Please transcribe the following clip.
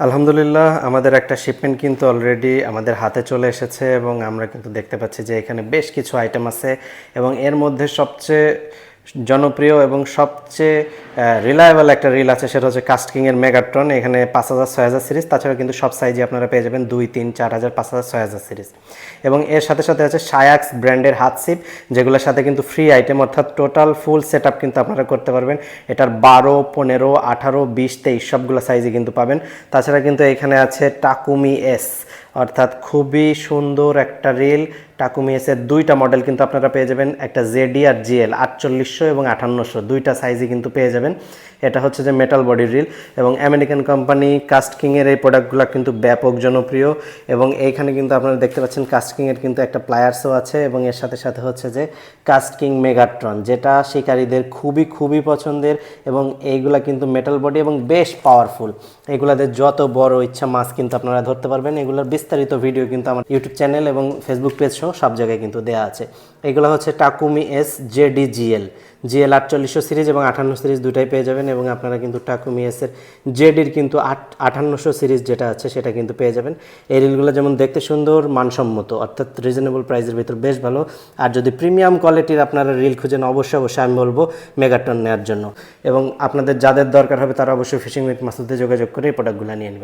আলহামদুলিল্লাহ, আমাদের একটা শিপমেন্ট কিন্তু অলরেডি আমাদের হাতে চলে এসেছে এবং আমরা কিন্তু দেখতে পাচ্ছি যে এখানে বেশ কিছু আইটেম আছে এবং এর মধ্যে সবচেয়ে জনপ্রিয় এবং সবচেয়ে রিলায়েবল একটা রিল আছে, সেটা হচ্ছে কাস্টিংয়ের মেগাট্রন এখানে পাঁচ হাজার, ছয় হাজার সিরিজ তাছাড়া কিন্তু সব সাইজে আপনারা পেয়ে যাবেন দুই, তিন, চার হাজার, পাঁচ হাজার, ছয় হাজার সিরিজ এবং এর সাথে সাথে আছে সায়াক্স ব্র্যান্ডের হাত সিপ যেগুলোর সাথে কিন্তু ফ্রি আইটেম অর্থাৎ টোটাল ফুল সেট আপ কিন্তু আপনারা করতে পারবেন। এটার বারো, পনেরো, আঠারো, বিশ, তেইশ, সবগুলো সাইজে কিন্তু পাবেন। তাছাড়া কিন্তু এখানে আছে টাকুমি এস অর্থাৎ খুবই সুন্দর একটা রিল টাকুমি এসের দুইটা মডেল কিন্তু আপনারা পেয়ে যাবেন। একটা জেডি আর জিএল আটচল্লিশশো এবং আটান্নশো। দুইটা সাইজই কিন্তু পেয়ে যাবেন। এটা হচ্ছে যে মেটাল বডি রিল এবং আমেরিকান কোম্পানি কাস্ট কিংয়ের এই প্রোডাক্টগুলো কিন্তু ব্যাপক জনপ্রিয় এবং এইখানে কিন্তু আপনারা দেখতে পাচ্ছেন কাস্ট কিংয়ের কিন্তু একটা প্লায়ার্সও আছে এবং এর সাথে সাথে হচ্ছে যে কাস্ট কিং মেগাট্রন যেটা শিকারীদের খুবই খুবই পছন্দের এবং এইগুলা কিন্তু মেটাল বডি এবং বেশ পাওয়ারফুল এগুলাদের যত বড় ইচ্ছা মাছ কিন্তু আপনারা ধরতে পারবেন। এগুলোর বিস্তারিত ভিডিও কিন্তু আমার ইউটিউব চ্যানেল এবং ফেসবুক পেজ সহ সব জায়গায় কিন্তু দেওয়া আছে। এগুলো হচ্ছে Takumi S JD GL GL আটচল্লিশশো সিরিজ এবং আঠান্ন সিরিজ দুটাই পেয়ে যাবেন এবং আপনারা কিন্তু টাকুমি এসের জেডির কিন্তু আট আঠান্নশো সিরিজ যেটা আছে সেটা কিন্তু পেয়ে যাবেন। এই রিলগুলো যেমন দেখতে সুন্দর, মানসম্মত, অর্থাৎ রিজনেবল প্রাইসের ভিতর বেশ ভালো। আর যদি প্রিমিয়াম কোয়ালিটির আপনারা রিল খুঁজেন, অবশ্যই অবশ্যই আমি বলব মেগাটন নেওয়ার জন্য। এবং আপনাদের যাদের দরকার হবে তারা অবশ্যই ফিশিং উইথ মাসুদে যোগাযোগ করে এই প্রোডাক্টগুলো নিয়ে নেবেন।